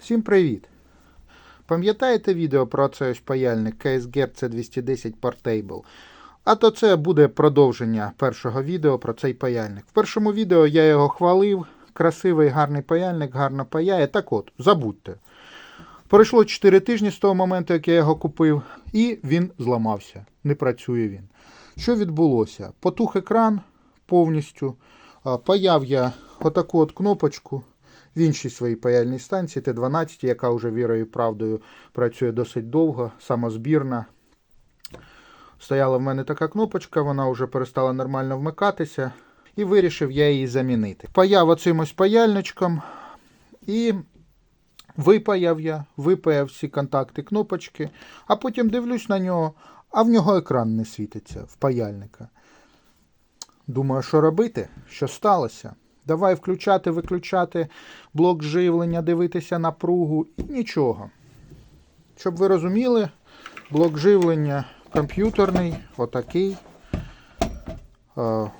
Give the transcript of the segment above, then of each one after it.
Всім привіт! Пам'ятаєте відео про цей ось паяльник KSGR C210 Portable? А то це буде продовження першого відео про цей паяльник. В першому відео я його хвалив. Красивий, гарний паяльник, гарно паяє. Так от, забудьте. Пройшло 4 тижні з того моменту, як я його купив, і він зламався. Не працює він. Що відбулося? Потух екран повністю. Паяв я отаку от кнопочку в іншій своїй паяльній станції Т-12, яка вже вірою і правдою працює досить довго, самозбірна. Стояла в мене така кнопочка, вона вже перестала нормально вмикатися, і вирішив я її замінити. Паяв оцим ось паяльничком і випаяв я, випаяв всі контакти кнопочки, а потім дивлюсь на нього, а в нього екран не світиться в паяльника. Думаю, що робити? Що сталося? Давай включати, виключати блок живлення, дивитися напругу і нічого. Щоб ви розуміли, блок живлення комп'ютерний, отакий. Е,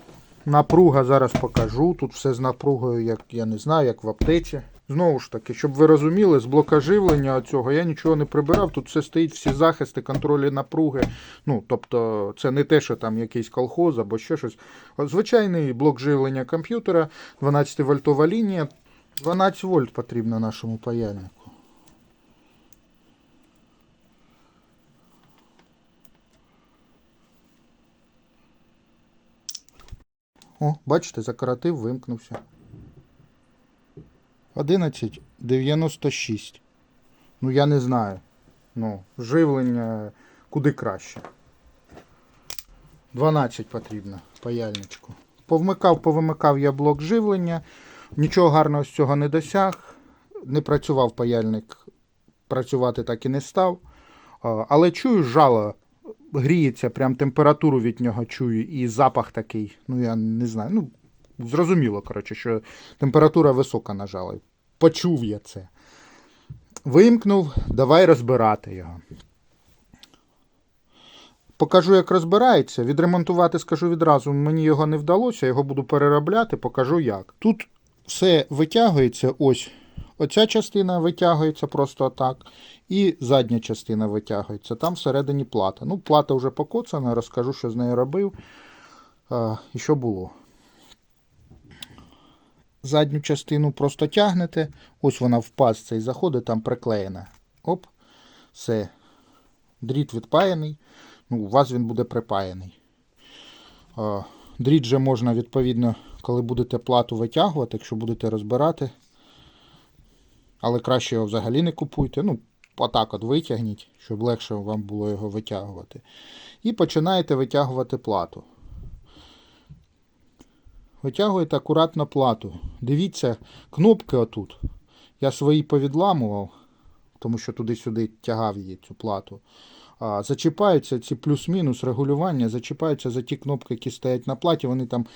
Напруга зараз покажу. Тут все з напругою, як я не знаю, як в аптеці. Знову ж таки, щоб ви розуміли, з блока живлення цього я нічого не прибирав. Тут все стоїть, всі захисти, контролі напруги. Ну, тобто, це не те, що там якийсь колхоз або ще щось. Звичайний блок живлення комп'ютера, 12 вольтова лінія. 12 вольт потрібно нашому паяльнику. О, бачите, закоротив, вимкнувся. 11,96. Ну, я не знаю. Ну, живлення куди краще. 12 потрібно паяльничку. Повмикав, повимикав я блок живлення. Нічого гарного з цього не досяг. Не працював паяльник, працювати так і не став. Але чую жало, гріється, прям температуру від нього чую, і запах такий. Ну, я не знаю. Ну, зрозуміло, коротше, що температура висока на жало. Почув я це. Вимкнув, давай розбирати його. Покажу, як розбирається. Відремонтувати, скажу відразу, мені його не вдалося, його буду переробляти, покажу як. Тут все витягується, ось. Оця частина витягується просто отак. І задня частина витягується. Там всередині плата. Ну, плата вже покоцана, розкажу, що з нею робив а, і що було. Задню частину просто тягнете. Ось вона в пазці і заходить, там приклеєна. Оп, все. Дріт відпаяний. Ну, у вас він буде припаяний. Дріт же можна, відповідно, коли будете плату витягувати, якщо будете розбирати. Але краще його взагалі не купуйте. Ну, отак от витягніть, щоб легше вам було його витягувати. І починаєте витягувати плату. Витягуєте акуратно плату. Дивіться, кнопки отут. Я свої повідламував, тому що туди-сюди тягав її цю плату. А, зачіпаються ці плюс-мінус регулювання, зачіпаються за ті кнопки, які стоять на платі. Вони там,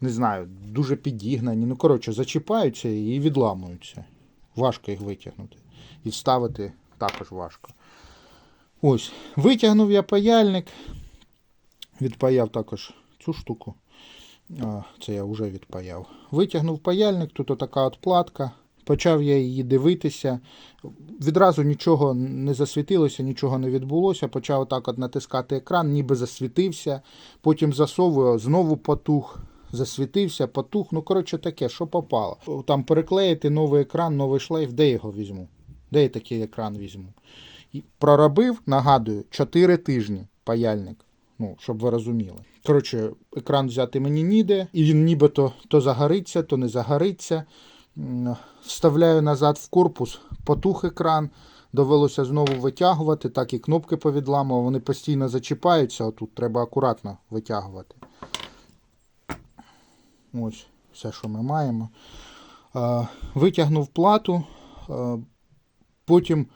не знаю, дуже підігнані. Ну, коротше, зачіпаються і відламуються. Важко їх витягнути. І вставити також важко. Ось, витягнув я паяльник. Відпаяв також цю штуку. А, Це я вже відпаяв. Витягнув паяльник, тут отака от платка. Почав я її дивитися. Відразу нічого не засвітилося, нічого не відбулося. Почав отак от натискати екран, ніби засвітився. Потім засовую, знову потух. Засвітився, потух. Ну, коротше, таке, що попало. Там переклеїти новий екран, новий шлейф, де його візьму? Де я такий екран візьму? І проробив, нагадую, 4 тижні паяльник. Ну, щоб ви розуміли. Коротше, екран взяти мені ніде, і він нібито то загориться, то не загориться. Вставляю назад в корпус, потух екран. Довелося знову витягувати, так і кнопки повідламував, вони постійно зачіпаються, отут треба акуратно витягувати. Ось все, що ми маємо. Витягнув плату, потім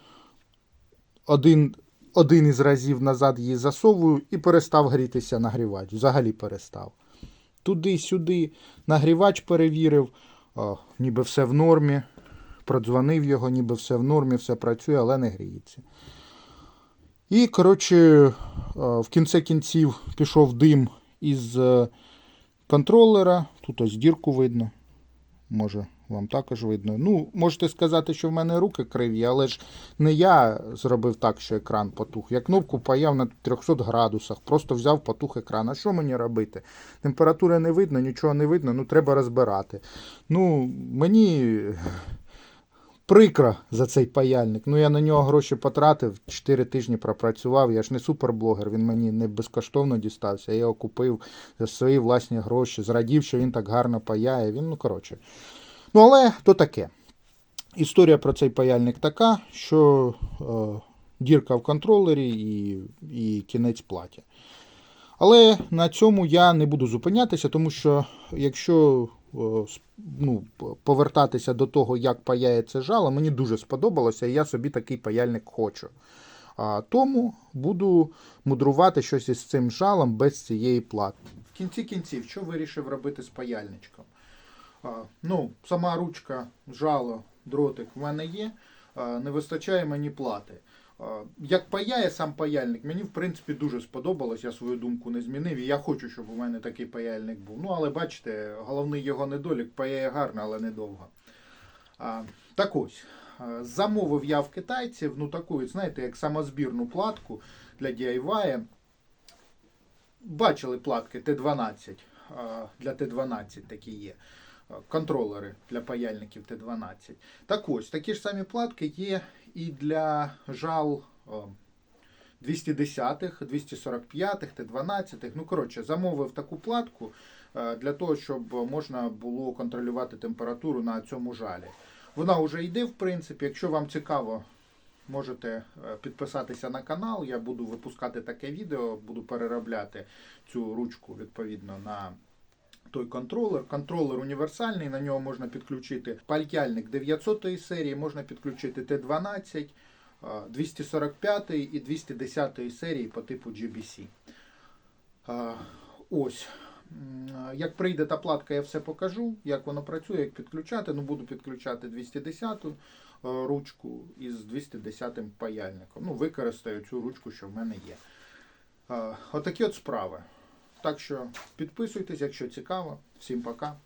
один, один із разів назад її засовую і перестав грітися нагрівач. Взагалі перестав. Туди-сюди нагрівач перевірив, а, ніби все в нормі. Продзвонив його, ніби все в нормі, все працює, але не гріється. І, коротше, в кінці кінців пішов дим із е, контролера. Тут ось дірку видно. Може, вам також видно. Ну, можете сказати, що в мене руки криві, але ж не я зробив так, що екран потух. Я кнопку паяв на 300 градусах, просто взяв потух екран. А що мені робити? Температури не видно, нічого не видно, ну треба розбирати. Ну, мені прикро за цей паяльник. Ну, я на нього гроші потратив, 4 тижні пропрацював. Я ж не суперблогер, він мені не безкоштовно дістався. Я його купив за свої власні гроші, зрадів, що він так гарно паяє. Він, ну, коротше. Ну, але то таке. Історія про цей паяльник така, що е, дірка в контролері і, і кінець платі. Але на цьому я не буду зупинятися, тому що якщо е, ну, повертатися до того, як паяє це жало, мені дуже сподобалося, і я собі такий паяльник хочу. А, тому буду мудрувати щось із цим жалом без цієї плати. В кінці кінців, що вирішив робити з паяльничком? Ну, сама ручка, жало, дротик в мене є. Не вистачає мені плати. Як паяє сам паяльник, мені в принципі дуже сподобалось, я свою думку не змінив. І я хочу, щоб у мене такий паяльник був. Ну, але бачите, головний його недолік паяє гарно, але недовго. Так ось, замовив я в китайців, ну таку, знаєте, як самозбірну платку для DIY. Бачили платки Т12 для Т12 такі є. Контролери для паяльників Т12. Так ось, такі ж самі платки є і для жал о, 210-х, 245-х, Т12. Ну, коротше, замовив таку платку е, для того, щоб можна було контролювати температуру на цьому жалі. Вона вже йде, в принципі. Якщо вам цікаво, можете е, підписатися на канал. Я буду випускати таке відео, буду переробляти цю ручку відповідно на той контролер. Контролер універсальний, на нього можна підключити пальтяльник 900 серії, можна підключити Т12, е, 245 і 210 серії по типу GBC. Ось. Як прийде та платка, я все покажу, як воно працює, як підключати. Ну, буду підключати 210 е, ручку із 210 паяльником. Ну, використаю цю ручку, що в мене є. Отакі от справи. Так що підписуйтесь, якщо цікаво. Всім пока.